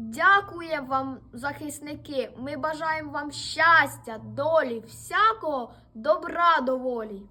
Дякую вам, захисники. Ми бажаємо вам щастя, долі, всякого добра доволі.